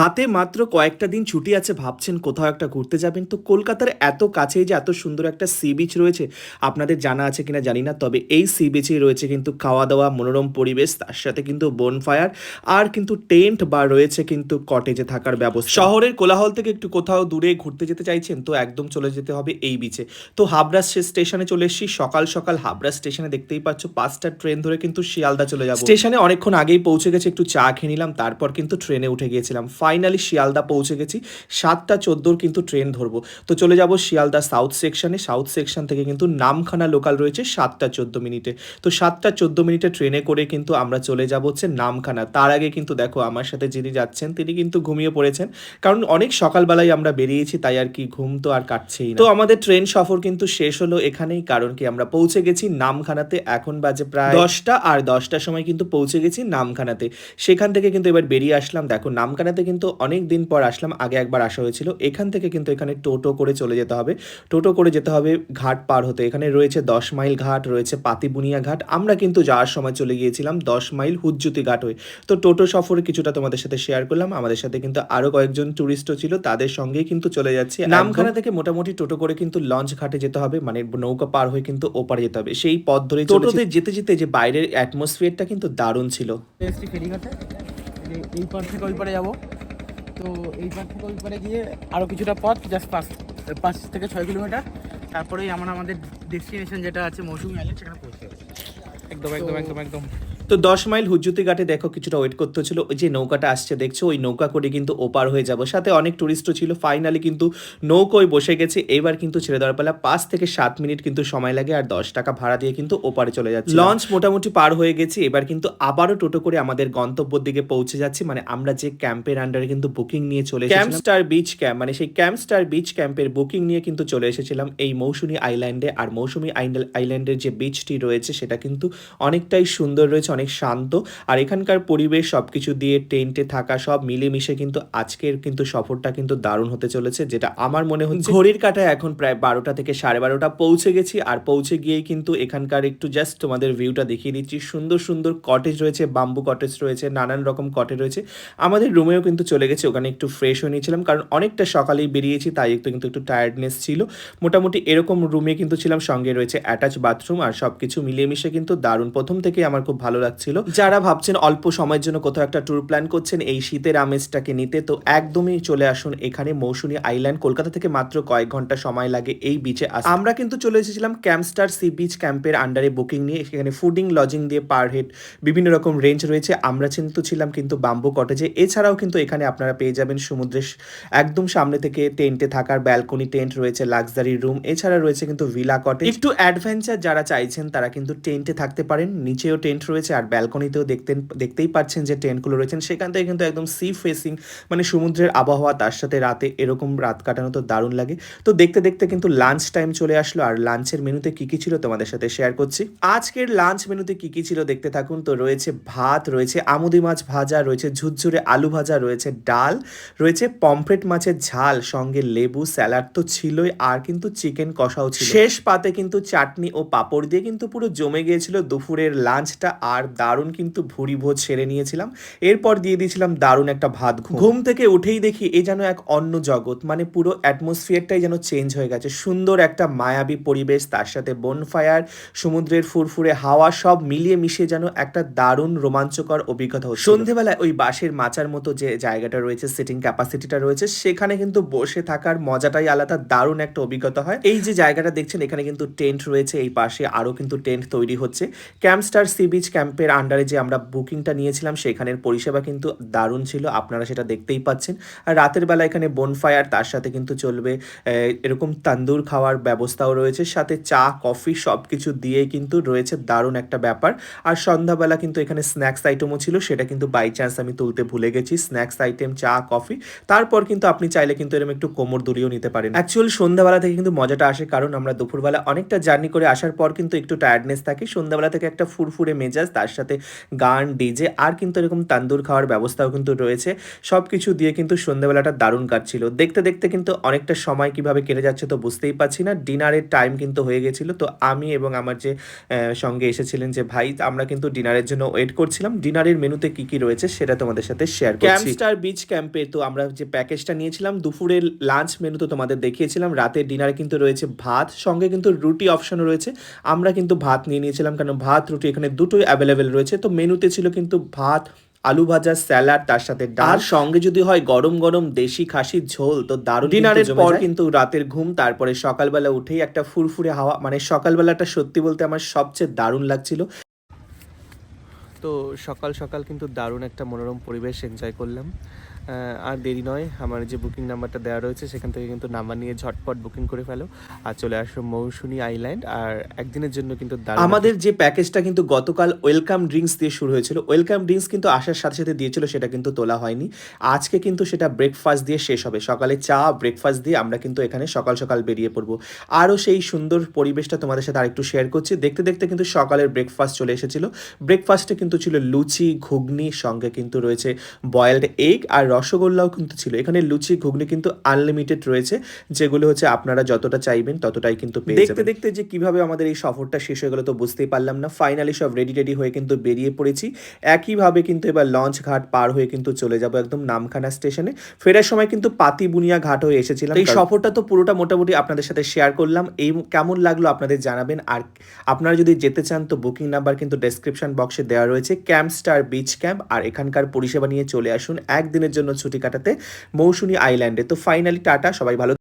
হাতে মাত্র কয়েকটা দিন ছুটি আছে, ভাবছেন কোথাও একটা ঘুরতে যাবেন। তো কলকাতার এত কাছেই যে এত সুন্দর একটা সি বিচ রয়েছে, আপনাদের জানা আছে কিনা জানি না, তবে এই সি বিচেই রয়েছে কিন্তু খাওয়া দাওয়া মনোরম পরিবেশ, তার সাথে কিন্তু বনফায়ার আর কিন্তু টেন্ট বা রয়েছে কিন্তু কটেজে থাকার ব্যবস্থা। শহরের কোলাহল থেকে একটু কোথাও দূরে ঘুরতে যেতে চাইছেন, তো একদম চলে যেতে হবে এই বিচে। তো হাবড়া স্টেশনে চলে এসেছি, সকাল সকাল হাবড়া স্টেশনে দেখতেই পাচ্ছ, পাঁচটা ট্রেন ধরে কিন্তু শিয়ালদা চলে যাব। স্টেশনে অনেকক্ষণ আগেই পৌঁছে গেছে, একটু চা খেয়ে নিলাম, তারপর কিন্তু ট্রেনে উঠে গিয়েছিলাম। ফাইনালি শিয়ালদা পৌঁছে গেছি। সাতটা চোদ্দোর কিন্তু ট্রেন ধরবো। তো চলে যাব শিয়ালদা সাউথ সেকশনে। সাউথ সেকশন থেকে কিন্তু নামখানা লোকাল রয়েছে সাতটা চোদ্দ মিনিটে। তো সাতটা চোদ্দ মিনিটে ট্রেনে করে কিন্তু আমরা চলে যাব হচ্ছে নামখানা। তার আগে কিন্তু দেখো আমার সাথে যিনি যাচ্ছেন, তিনি কিন্তু ঘুমিয়ে পড়েছেন। কারণ অনেক সকালবেলায় আমরা বেরিয়েছি, তাই আর কি ঘুম তো আর কাটছেই তো আমাদের ট্রেন সফর কিন্তু শেষ হলো এখানেই, কারণ কি আমরা পৌঁছে গেছি নামখানাতে। এখন বাজে প্রায় দশটা, আর দশটার সময় কিন্তু পৌঁছে গেছি নামখানাতে। সেখান থেকে কিন্তু এবার বেরিয়ে আসলাম। দেখো নামখানাতে কিন্তু অনেক দিন পর আসলাম আগে একবার আসা হয়েছিল। এখান থেকে কিন্তু এখানে টোটো করে চলে যেতে হবে। টোটো করে যেতে হবে ঘাট পার হতে। এখানে রয়েছে দশ মাইল ঘাট রয়েছে পাতিবুনিয়া ঘাট। আমরা কিন্তু যাওয়ার সময় চলে গিয়েছিলাম দশ মাইল হুজ্জুতি ঘাট হয়ে। তো টোটো সফরে কিছুটা তোমাদের সাথে শেয়ার করলাম। আমাদের সাথে কিন্তু আরও কয়েকজন টুরিস্টও ছিল তাদের সঙ্গেই কিন্তু চলে যাচ্ছি। নামখানা থেকে মোটামুটি টোটো করে কিন্তু লঞ্চ ঘাটে যেতে হবে মানে নৌকা পার হয়ে কিন্তু ওপারে যেতে হবে। সেই পথ ধরে টোটোতে যেতে যেতে যে বাইরের অ্যাটমসফিয়ারটা কিন্তু দারুণ ছিল। এই পার থেকে ওই পারে যাব। তো এই পার থেকে ওই পারে গিয়ে আরও কিছুটা পথ জাস্ট পাঁচ পাঁচ থেকে ছয় কিলোমিটার। তারপরেই আমরা আমাদের ডেস্টিনেশন যেটা আছে মৌসুমি আইল্যান্ড সেখানে পৌঁছে যাব। একদম একদম একদম একদম। তো দশ মাইল হুজ্জুতি ঘাটে দেখো কিছুটা ওয়েট করতে হচ্ছিল। ওই যে নৌকাটা আসছে, দেখছ? ওই নৌকা করে কিন্তু ওপার হয়ে যাব। সাথে অনেক টুরিস্টও ছিল। ফাইনালি কিন্তু নৌকোয় বসে গেছে। এবার কিন্তু ছেড়ে দেওয়ার পালা পাঁচ থেকে সাত মিনিট কিন্তু সময় লাগে আর দশ টাকা ভাড়া দিয়ে কিন্তু ওপারে চলে যাচ্ছে। লঞ্চ মোটামুটি পার হয়ে গেছে। এবার কিন্তু আবারও টোটো করে আমাদের গন্তব্যের দিকে পৌঁছে যাচ্ছি। মানে আমরা যে ক্যাম্পের আন্ডারে কিন্তু বুকিং নিয়ে চলে ক্যাম্প স্টার বিচ ক্যাম্প মানে সেই ক্যাম্প স্টার বিচ ক্যাম্পের বুকিং নিয়ে কিন্তু চলে এসেছিলাম। এই মৌসুমী আইল্যান্ডে আর মৌসুমী আইল্যান্ড- আইল্যান্ডের যে বিচটি রয়েছে, সেটা কিন্তু অনেকটাই সুন্দর রয়েছে অনেক শান্ত। আর এখানকার পরিবেশ সবকিছু দিয়ে টেন্টে থাকা সব মিলেমিশে কিন্তু আজকের কিন্তু সফরটা কিন্তু দারুণ হতে চলেছে যেটা আমার মনে হচ্ছে ঘড়ির কাটায় এখন প্রায় বারোটা থেকে সাড়ে বারোটা পৌঁছে গেছি। আর পৌঁছে গিয়েই কিন্তু এখানকার একটু জাস্ট তোমাদের ভিউটা দেখিয়ে দিচ্ছি। সুন্দর সুন্দর কটেজ রয়েছে বাম্বু কটেজ রয়েছে নানান রকম কটেজ রয়েছে। আমাদের রুমেও কিন্তু চলে গেছে ওখানে একটু ফ্রেশ হয়ে নিয়েছিলাম। কারণ অনেকটা সকালেই বেরিয়েছি তাই একটু কিন্তু একটু টায়ার্ডনেস ছিল। মোটামুটি এরকম রুমে কিন্তু ছিলাম সঙ্গে রয়েছে অ্যাটাচ বাথরুম আর সবকিছু মিলিয়ে মিশে কিন্তু দারুণ। প্রথম থেকে আমার খুব ভালো লাগছিল যারা ভাবছেন অল্প সময়ের জন্য কোথাও একটা ট্যুর প্ল্যান করছেন, এই শীতের আমেজটাকে নিতে, তো একদমই চলে আসুন এখানে মৌসুমী আইল্যান্ড কলকাতা থেকে মাত্র কয়েক ঘণ্টা সময় লাগে এই বিচে আমরা কিন্তু চলে এসেছিলাম ক্যাম্পস্টার সি বিচ ক্যাম্পের আন্ডারে বুকিং নিয়ে, সেখানে ফুডিং লজিং দিয়ে পার হেড বিভিন্ন রকম রেঞ্জ রয়েছে। আমরা কিন্তু ছিলাম কিন্তু বাম্বু কটেজে এছাড়াও কিন্তু এখানে আপনারা পেয়ে যাবেন সমুদ্রের একদম সামনে থেকে টেন্টে থাকার ব্যালকনি টেন্ট রয়েছে লাক্সারি রুম এছাড়া রয়েছে কিন্তু ভিলা কটেজ একটু অ্যাডভেঞ্চার যারা চাইছেন, তারা কিন্তু টেন্টে থাকতে পারেন। নিচেও টেন্ট রয়েছে। আর ব্যালকনিতেও দেখতেন দেখতেই পাচ্ছেন যে টেন্টগুলো রয়েছেন। সেখান থেকে কিন্তু একদম সি ফেসিং মানে সমুদ্রের আবহাওয়া তার সাথে রাতে এরকম রাত কাটানো তো দারুণ লাগে। তো দেখতে দেখতে কিন্তু লাঞ্চ টাইম চলে আসলো। আর লাঞ্চের মেনুতে কি কী ছিল তোমাদের সাথে শেয়ার করছি। আজকের লাঞ্চ মেনুতে কি কী ছিল দেখতে থাকুন। তো রয়েছে ভাত রয়েছে আমুদি মাছ ভাজা রয়েছে ঝুরঝুরে আলু ভাজা রয়েছে ডাল রয়েছে পমফ্রেট মাছের ঝাল সঙ্গে লেবু স্যালাড তো ছিলই আর কিন্তু চিকেন কষাও ছিল। শেষ পাতে কিন্তু চাটনি ও পাঁপড় দিয়ে কিন্তু পুরো জমে গিয়েছিল দুপুরের লাঞ্চটা আর দারুণ কিন্তু ভুরি ভোজ সেরে নিয়েছিলাম। এরপর দিয়ে দিয়েছিলাম দারুণ একটা ভাত ঘুম। থেকে উঠেই দেখি এ যেন এক অন্য জগৎ মানে পুরো অ্যাটমসফিয়ারটাই যেন চেঞ্জ হয়ে গেছে। সুন্দর একটা মায়াবী পরিবেশ, তার সাথে বনফায়ার সমুদ্রের ফুরফুরে হাওয়া, সব মিলিয়ে মিশিয়ে যেন একটা দারুণ রোমাঞ্চকর অভিজ্ঞতা হচ্ছে সন্ধেবেলায় ওই বাঁশের মাচার মতো যে জায়গাটা রয়েছে সিটিং ক্যাপাসিটিটা রয়েছে, সেখানে কিন্তু বসে থাকার মজাটাই আলাদা, দারুণ একটা অভিজ্ঞতা হয়। এই যে জায়গাটা দেখছেন, এখানে কিন্তু টেন্ট রয়েছে, এই পাশে আরও কিন্তু টেন্ট তৈরি হচ্ছে। ক্যাম্পস্টার সি বিচ ক্যাম্পের আন্ডারে যে আমরা বুকিংটা নিয়েছিলাম, সেখানের পরিষেবা কিন্তু দারুণ ছিল। আপনারা সেটা দেখতেই পাচ্ছেন। আর রাতের বেলা এখানে বনফায়ার তার সাথে কিন্তু চলবে এরকম তান্দুর খাওয়ার ব্যবস্থাও রয়েছে। সাথে চা কফি সব কিছু দিয়ে কিন্তু রয়েছে। দারুণ একটা ব্যাপার। আর সন্ধ্যাবেলা কিন্তু এখানে স্ন্যাক্স আইটেমও ছিল, সেটা কিন্তু বাই চান্স আমি তুলতে ভুলে গেছি। স্ন্যাক্স আইটেম চা কফি তারপর কিন্তু আপনি চাইলে কিন্তু এরকম একটু কোমর দূরেও নিতে পারেন। অ্যাকচুয়াল সন্ধ্যাবেলা থেকে কিন্তু মজাটা আসে, কারণ আমরা দুপুরবেলা অনেকটা জার্নি করে আসার পর কিন্তু একটু টায়ার্ডনেস থাকে। সন্ধ্যাবেলা থেকে একটা ফুরফুরে মেজাজ তার সাথে গান, ডিজে আর কিন্তু এরকম তান্দুর খাওয়ার ব্যবস্থাও কিন্তু রয়েছে। সব কিছু দিয়ে কিন্তু সন্ধ্যেবেলাটা দারুণ কাটছিল। দেখতে দেখতে কিন্তু অনেকটা সময় কীভাবে কেটে যাচ্ছে তো বুঝতেই পারছি না। ডিনারের টাইম কিন্তু হয়ে গেছিল। তো আমি এবং আমার যে সঙ্গে এসেছিলেন যে ভাই, আমরা কিন্তু ডিনারের জন্য ওয়েট করছিলাম। ডিনারের মেনুতে কি কি রয়েছে সেটা তোমাদের সাথে শেয়ার করছি। ক্যাম্পস্টার বিচ ক্যাম্পে তো আমরা যে প্যাকেজটা নিয়েছিলাম দুপুরের লাঞ্চ মেনু তো তোমাদের দেখিয়েছিলাম। রাতের ডিনারে কিন্তু রয়েছে ভাত, সঙ্গে কিন্তু রুটি অপশন রয়েছে। আমরা কিন্তু ভাত নিয়ে নিয়েছিলাম কারণ ভাত, রুটি এখানে দুটোই অ্যাভেলেবেল রয়েছে। তো মেনুতে ছিল কিন্তু ভাত আলু ভাজা স্যালাড তার সাথে ডাল। সঙ্গে যদি হয় গরম গরম দেশি খাসির ঝোল তো দারুণ ডিনারের পর কিন্তু রাতের ঘুম তারপরে সকালবেলা উঠেই একটা ফুরফুরে হাওয়া মানে সকালবেলাটা সত্যি বলতে আমার সবচেয়ে দারুণ লাগছিল। তো সকাল সকাল কিন্তু দারুণ একটা মনোরম পরিবেশ এনজয় করলাম। আর দেরি নয়, আমার যে বুকিং নাম্বারটা দেওয়া রয়েছে, সেখান থেকে কিন্তু নাম্বার নিয়ে ঝটপট বুকিং করে ফেলো। আর চলে আসো মৌসুনি আইল্যান্ড আর একদিনের জন্য কিন্তু আমাদের যে প্যাকেজটা কিন্তু গতকাল ওয়েলকাম ড্রিঙ্কস দিয়ে শুরু হয়েছিল। ওয়েলকাম ড্রিঙ্কস কিন্তু আসার সাথে সাথে দিয়েছিল, সেটা কিন্তু তোলা হয়নি। আজকে কিন্তু সেটা ব্রেকফাস্ট দিয়ে শেষ হবে। সকালে চা ব্রেকফাস্ট দিয়ে আমরা কিন্তু এখানে সকাল সকাল বেরিয়ে পড়ব। আরও সেই সুন্দর পরিবেশটা তোমাদের সাথে আরেকটু শেয়ার করছি। দেখতে দেখতে কিন্তু সকালের ব্রেকফাস্ট চলে এসেছিল। ব্রেকফাস্টে কিন্তু ছিল লুচি, ঘুগনি, সঙ্গে কিন্তু রয়েছে বয়েলড এগ আর রসগোল্লাও কিন্তু ছিল। এখানে লুচি ঘুগনি কিন্তু আনলিমিটেড রয়েছে যেগুলো হচ্ছে আপনারা যতটা চাইবেন ততটাই কিন্তু পেয়ে দেখতে দেখতে যে কীভাবে আমাদের এই সফরটা শেষ হয়ে গেলো তো বুঝতেই পারলাম না। ফাইনালি সব রেডি রেডি হয়ে কিন্তু বেরিয়ে পড়েছি। একইভাবে কিন্তু এবার লঞ্চ ঘাট পার হয়ে কিন্তু চলে যাব একদম নামখানা স্টেশনে ফেরার সময় কিন্তু পাতিবুনিয়া ঘাট হয়ে এসেছিলাম। এই সফরটা তো পুরোটা মোটামুটি আপনাদের সাথে শেয়ার করলাম। এই কেমন লাগল আপনাদের জানাবেন। আর আপনারা যদি যেতে চান তো বুকিং নাম্বার কিন্তু ডেসক্রিপশন বক্সে দেওয়া রয়েছে। ক্যাম্প স্টার বিচ ক্যাম্প আর এখানকার পরিষেবা নিয়ে চলে আসুন। একদিনের জন্য ছুটি কাটাতে মৌসুমী আইল্যান্ডে। তো ফাইনালি টাটা সবাই ভালো